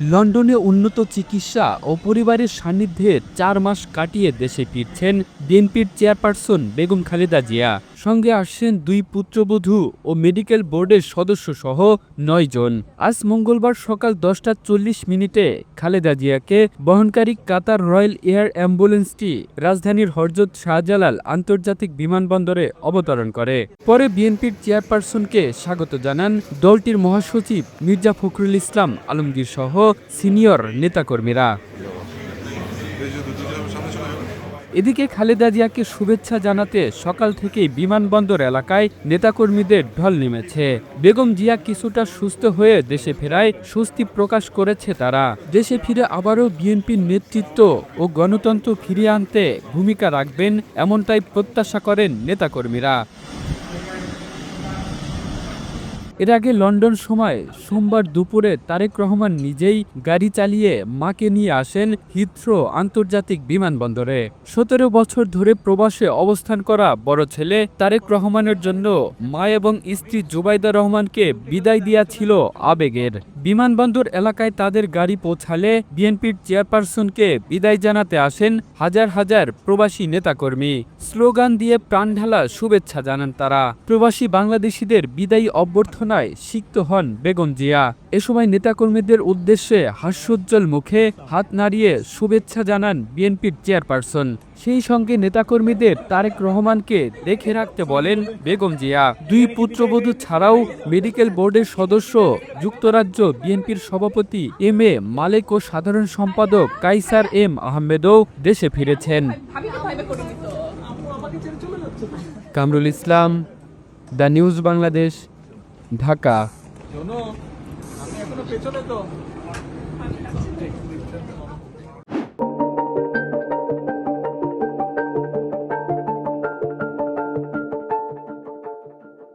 লন্ডনে উন্নত চিকিৎসা ও পরিবারের সান্নিধ্যে চার মাস কাটিয়ে দেশে ফিরছেন বিএনপির চেয়ারপারসন বেগম খালেদা জিয়া। সঙ্গে আসছেন দুই পুত্রবধূ ও মেডিকেল বোর্ডের সদস্য সহ নয় জন। আজ মঙ্গলবার সকাল দশটা চল্লিশ মিনিটে খালেদা জিয়াকে বহনকারী কাতার রয়্যাল এয়ার অ্যাম্বুলেন্সটি রাজধানীর হরজত শাহজালাল আন্তর্জাতিক বিমানবন্দরে অবতরণ করে। পরে বিএনপির চেয়ারপারসনকে স্বাগত জানান দলটির মহাসচিব মির্জা ফখরুল ইসলাম আলমগীর সহ সিনিয়র নেতাকর্মীরা। এদিকে খালেদা জিয়াকে শুভেচ্ছা জানাতে সকাল থেকেই বিমানবন্দর এলাকায় নেতাকর্মীদের ঢল নেমেছে। বেগম জিয়া কিছুটা সুস্থ হয়ে দেশে ফেরায় স্বস্তি প্রকাশ করেছে তারা। দেশে ফিরে আবারও বিএনপির নেতৃত্ব ও গণতন্ত্র ফিরিয়ে আনতে ভূমিকা রাখবেন এমনটাই প্রত্যাশা করেন নেতাকর্মীরা। এর আগে লন্ডন সময় সোমবার দুপুরে তারেক রহমান নিজেই গাড়ি চালিয়ে মাকে নিয়ে আসেন হিথ্রো আন্তর্জাতিক বিমানবন্দরে। সতেরো বছর ধরে প্রবাসে অবস্থান করা বড় ছেলে তারেক রহমানের জন্য মা এবং স্ত্রী জুবাইদা রহমানকে বিদায় দিয়া ছিল আবেগের। বিমানবন্দর এলাকায় তাদের গাড়ি পৌঁছালে বিএনপির চেয়ারপারসনকে বিদায় জানাতে আসেন হাজার হাজার প্রবাসী নেতাকর্মী। স্লোগান দিয়ে প্রাণ ঢালা শুভেচ্ছা জানান তারা। প্রবাসী বাংলাদেশিদের বিদায়ী অভ্যর্থনায় সিক্ত হন বেগম জিয়া। এ সময় নেতাকর্মীদের উদ্দেশ্যে হাস্যোজ্জ্বল মুখে হাত নাড়িয়ে শুভেচ্ছা জানান বিএনপির চেয়ারপারসন। সেই সঙ্গে নেতাকর্মীদের তারেক রহমানকে দেখে রাখতে বলেন বেগম জিয়া। দুই পুত্রবধূ ছাড়াও মেডিকেল বোর্ডের সদস্য যুক্তরাজ্য বিএনপির সভাপতি এম এ মালেক ও সাধারণ সম্পাদক কাইসার এম আহমেদও দেশে ফিরেছেন। Kamrul Islam, the news Bangladesh, Dhaka. আমি এখনো পেছনে তো